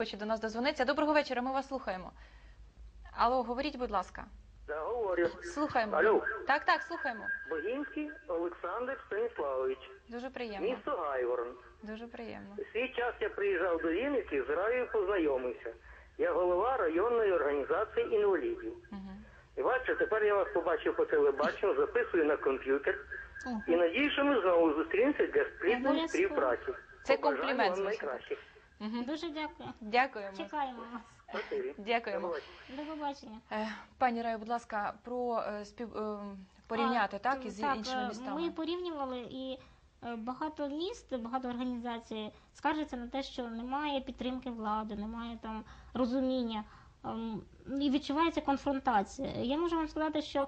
Хоче до нас дозвониться. Доброго вечора, ми вас слухаємо. Алло, говоріть, будь ласка. Да, говорю. Слухаємо. Алло. Так, так, слухаємо. Богінський Олександр Станіславович, Дуже приємно. місто Гайворон. Дуже приємно. Свій час я приїжджав до Вінниці, з Раєю познайомився. Я голова районної організації інвалідів. Угу. І бачите, тепер я вас побачив по телебаченню, записую на комп'ютер. І надію, що ми знову зустрінемося для спільної співпраці. Це комплімент, вам найкращих. Угу. Дуже дякую. Дякуємо. Чекаємо вас. Спасибі. Дякуємо. До побачення. Е, Пані Раю, будь ласка, про е, спів е, порівняти А, так із так, іншими е, містами. Ми порівнювали і е, багато міст, багато організацій скаржаться на те, що немає підтримки влади, немає там розуміння ем, і відчувається конфронтація. Я можу вам сказати, що е,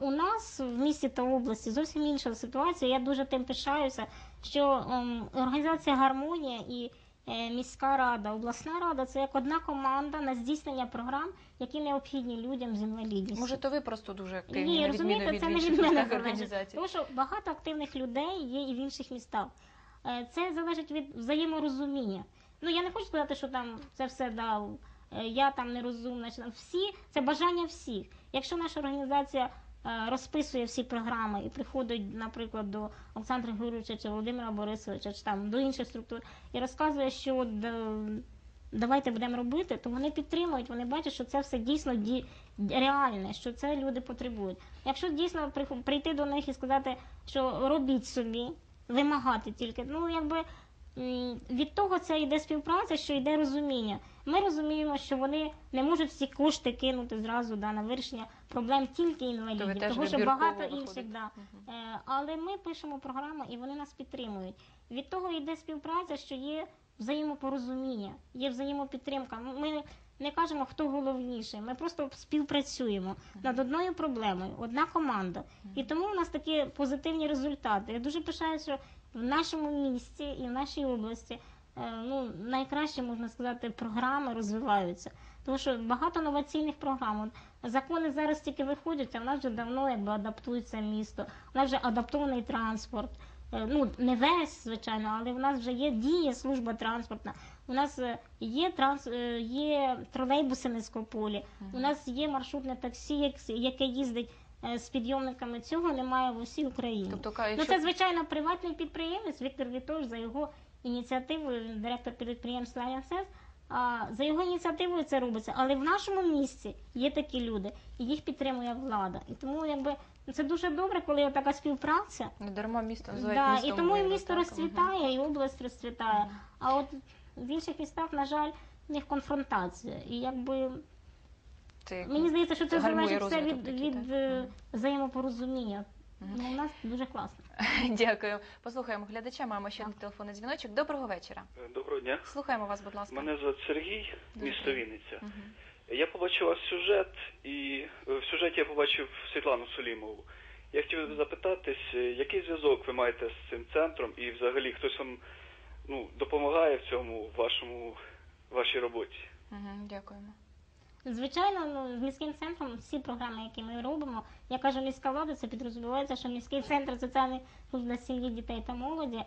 у нас в місті та області зовсім інша ситуація. Я дуже тим пишаюся, що ем, організація Гармонія і міська рада, обласна рада це як одна команда на здійснення програм, які необхідні людям з інвалідністю. Може, то ви просто дуже активні, Ні, розумієте, це не від мене залежить. Тому що багато активних людей є і в інших містах. Е, Це залежить від взаєморозуміння. Ну я не хочу сказати, що там це все дав. Я там нерозумна. там всі це бажання всіх. Якщо наша організація е, розписує всі програми і приходить, наприклад, до Олександра Григоровича чи Володимира Борисовича, чи там до інших структур, і розказує, що е, давайте будемо робити, то вони підтримують, вони бачать, що це все дійсно ді... реальне, що це люди потребують. Якщо дійсно прийти до них і сказати, що робіть собі, вимагати тільки, ну якби від того це йде співпраця, що йде розуміння. Ми розуміємо, що вони не можуть всі кошти кинути зразу да, на вирішення проблем тільки інвалідів, теж тому що багато інших. Да. Е, Але ми пишемо програму і вони нас підтримують. Від того йде співпраця, що є взаємопорозуміння, є взаємопідтримка. Ми не кажемо, хто головніший. Ми просто співпрацюємо над одною проблемою, одна команда. І тому у нас такі позитивні результати. Я дуже пишаюся, що в нашому місті і в нашій області е, ну, найкраще можна сказати, програми розвиваються. Тому що багато новаційних програм. Закони зараз тільки виходять, а в нас вже давно якби адаптується місто. У нас вже адаптований транспорт. Е, Ну, не весь, звичайно, але в нас вже є діє служба транспортна. У нас е, є транс, є тролейбуси низькополі, у нас є маршрутне таксі, яке їздить з підйомниками. Цього немає в усій Україні. Тобто, ка- Ну, це, звичайно, приватний підприємець Віктор Вітович за його ініціативою, директор підприємства «Альянсес», за його ініціативою це робиться. Але в нашому місті є такі люди, і їх підтримує влада. І тому якби це дуже добре, коли є така співпраця. не дарма місто називають Да, містом і тому і місто так? розцвітає, і область розцвітає. А от в інших містах, на жаль, в них конфронтація. І якби Це мені здається, що це гальмує залежить все розвиток від, такий, від так? е, взаємопорозуміння. Ну, у нас дуже класно. Дякую. Послухаємо глядача. Маємо ще один телефонний дзвіночок. Доброго вечора. Доброго дня. Слухаємо вас, будь ласка. Мене звати Сергій, місто. Вінниця. Мгм. Я побачив ваш сюжет, і е, в сюжеті я побачив Світлану Солімову. Я хотів би запитатись, е, який зв'язок ви маєте з цим центром і взагалі хтось вам ну, допомагає в цьому вашому вашій роботі? Мгм, Дякуємо. Звичайно, ну, з міським центром всі програми, які ми робимо, я кажу міська влада, це підрозумівається, що міський центр соціальних служб для сім'ї, дітей та молоді.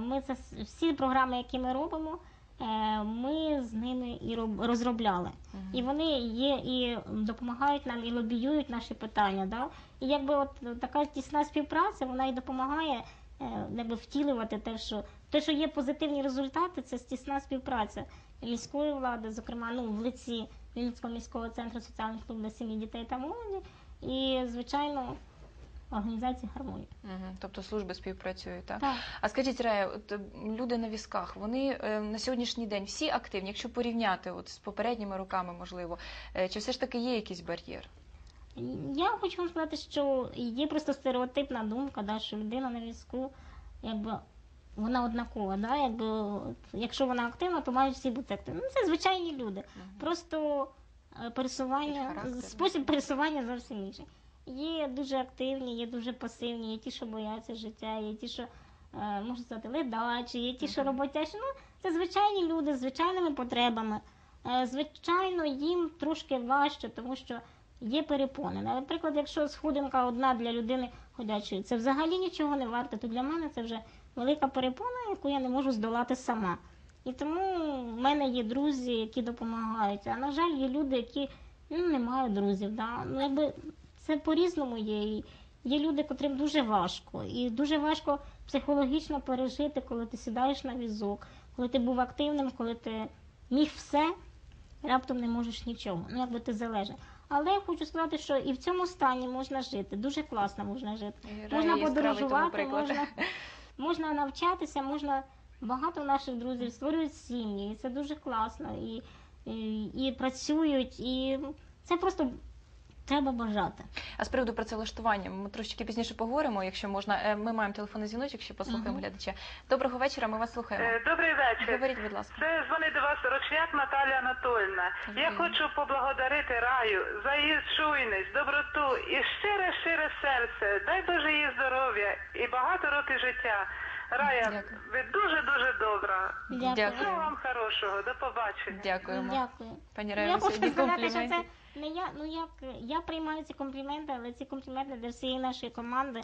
Ми це всі програми, які ми робимо, е, ми з ними і роб- розробляли. І вони є і допомагають нам, і лобіюють наші питання. Да? І якби от така тісна співпраця, вона і допомагає е, якби втілювати те, що те, що є позитивні результати, це тісна співпраця міської влади, зокрема, ну в лиці Вінницького міського центру соціальних служб для сім'ї, дітей та молоді, і звичайно організації гармонії. Мгм, Тобто служби співпрацюють, так? Так. А скажіть, Рея, от е, люди на візках, вони е, на сьогоднішній день всі активні, якщо порівняти от з попередніми роками, можливо, е, чи все ж таки є якийсь бар'єр? Я хочу вам сказати, що є просто стереотипна думка, да, що людина на візку, якби вона однакова, да, якби, якщо вона активна, то мають всі бути активні. Ну, це звичайні люди. Просто е, пересування, спосіб пересування зовсім інший. Є дуже активні, є дуже пасивні, є ті, що бояться життя, є ті, що е, можна сказати, ледачі, є ті, що роботящі. Ну, це звичайні люди з звичайними потребами. Е, Звичайно, їм трошки важче, тому що є перепони. Наприклад, якщо сходинка одна для людини ходячої, це взагалі нічого не варте, то для мене це вже велика перепона, яку я не можу здолати сама. І тому в мене є друзі, які допомагають. А на жаль, є люди, які ну, не мають друзів. Да? Ну, якби це по-різному є. І є люди, котрим дуже важко. І дуже важко психологічно пережити, коли ти сідаєш на візок, коли ти був активним, коли ти міг все, раптом не можеш нічого. Ну, якби ти залежиш. Але я хочу сказати, що і в цьому стані можна жити. Дуже класно можна жити. Можна подорожувати, можна, можна навчатися, можна багато наших друзів створюють сім'ї, і це дуже класно. І, і, і працюють, і це просто треба бажати. А з приводу працевлаштування ми трошечки пізніше поговоримо, якщо можна. Е, Ми маємо телефонний дзвіночок, ще послухаємо Мгм. глядача. Доброго вечора, ми вас слухаємо. Е, Добрий вечір. Говоріть, будь ласка. Це дзвонить до вас Рочняк Наталія Анатольовна. Я хочу поблагодарити раю за її чуйність, доброту і щире, щире серце. Дай Боже їй здоров'я і багато років життя. Рая, Дякую. ви дуже дуже добра. Дякую. Дякую. Всього вам хорошого. До побачення. Дякуємо. Дякую. Пані Рая, я хочу сьогодні сказати, що компліменти. це не я. Ну як я приймаю ці компліменти, але ці компліменти для всієї нашої команди.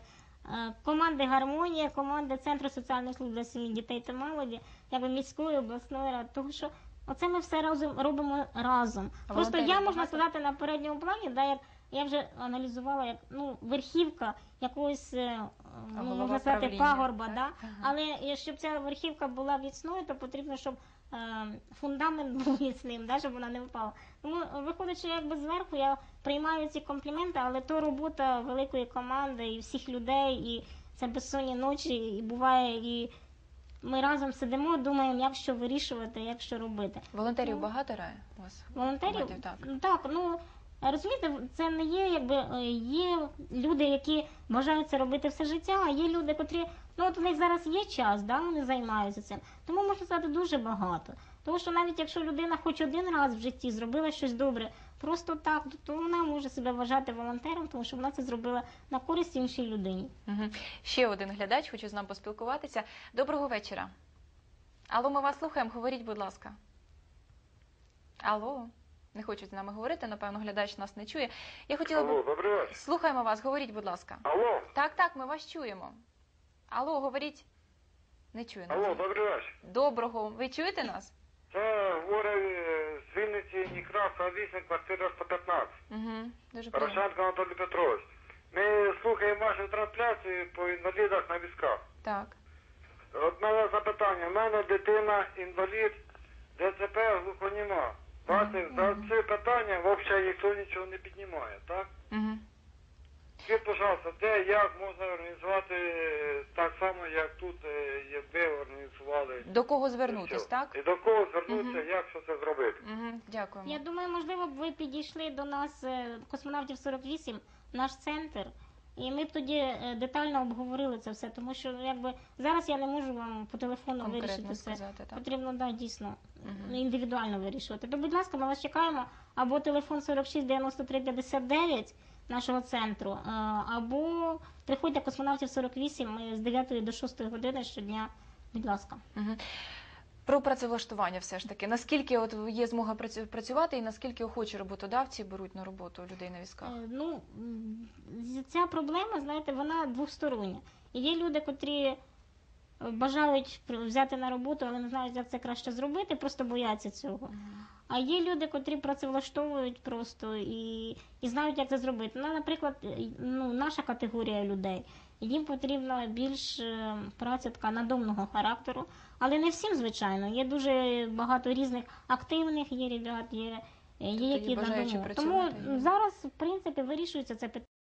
Е, Команди Гармонія, команди Центру соціальних служб для сім'ї дітей та молоді, якби міської обласної ради. Тому що оце ми все разом робимо разом. А Просто я можна багато? сказати на передньому плані, да, як я вже аналізувала як ну верхівка якогось е, ну, можна сказати пагорба, так? да? Ага. але е, щоб ця верхівка була міцною, то потрібно, щоб фундамент був міцним, да, щоб вона не впала. Тому е, виходить, що якби зверху я приймаю ці компліменти, але то робота великої команди і всіх людей, і це безсонні ночі, і буває, і ми разом сидимо, думаємо, як що вирішувати, як що робити. Волонтерів Ну, багато рає у вас? Волонтерів так. Так, ну розумієте, це не є, якби е, є люди, які бажають це робити все життя, а є люди, котрі ну от у них зараз є час, да, вони займаються цим. Тому можна сказати дуже багато. Тому що навіть якщо людина хоч один раз в житті зробила щось добре, просто так, то вона може себе вважати волонтером, тому що вона це зробила на користь іншій людині. Угу. Ще один глядач хоче з нами поспілкуватися. Доброго вечора. Алло, ми вас слухаємо. Говоріть, будь ласка. Алло, не хочуть з нами говорити. Напевно, глядач нас не чує. Я хотіла Алло, добрий вечір. слухаємо вас. Говоріть, будь ласка. Алло, Так, так, ми вас чуємо. Алло, говоріть. Не чую нас. алло, добрий вечір. Доброго. Ви чуєте нас? Це говорить е, з Вінниці Некраса 8, квартира 115. Угу. Дуже приємно. Порошенко Анатолій Петрович. Ми слухаємо вашу трансляцію по інвалідах на візках. Так. От мене запитання. У мене дитина інвалід, ДЦП глухоніма. Бачите, за це питання взагалі ніхто нічого не піднімає, так? Угу. Скажіть, пожалуйста, де, як можна організувати е, так само, як тут е, ви організували? До кого І звернутись, так? І до кого звернутися, Мгм. як що це зробити? Угу. Дякуємо. Я думаю, можливо, б ви підійшли до нас е, космонавтів 48, наш центр. І ми б тоді е, детально обговорили це все, тому що якби зараз я не можу вам по телефону Конкретно вирішити все. сказати, так. Потрібно да, дійсно Мгм. індивідуально вирішувати. То, будь ласка, ми вас чекаємо або телефон 46 93 59 нашого центру, е, або приходьте космонавтів 48, ми з 9 до 6 години щодня. Будь ласка. Угу. Про працевлаштування все ж таки. Наскільки от є змога працю- працювати і наскільки охочі роботодавці беруть на роботу людей на візках? Е, Ну, ця проблема, знаєте, вона двостороння. Є люди, котрі е, бажають взяти на роботу, але не знають, як це краще зробити, просто бояться цього. А є люди, котрі працевлаштовують просто і, і знають, як це зробити. Ну, наприклад, е, ну, наша категорія людей. Їм потрібна більш е, праця така надомного характеру, але не всім, звичайно. Є дуже багато різних активних є ребят, є, е, є Тобто які працювати, Тому зараз, в принципі, вирішується це питання.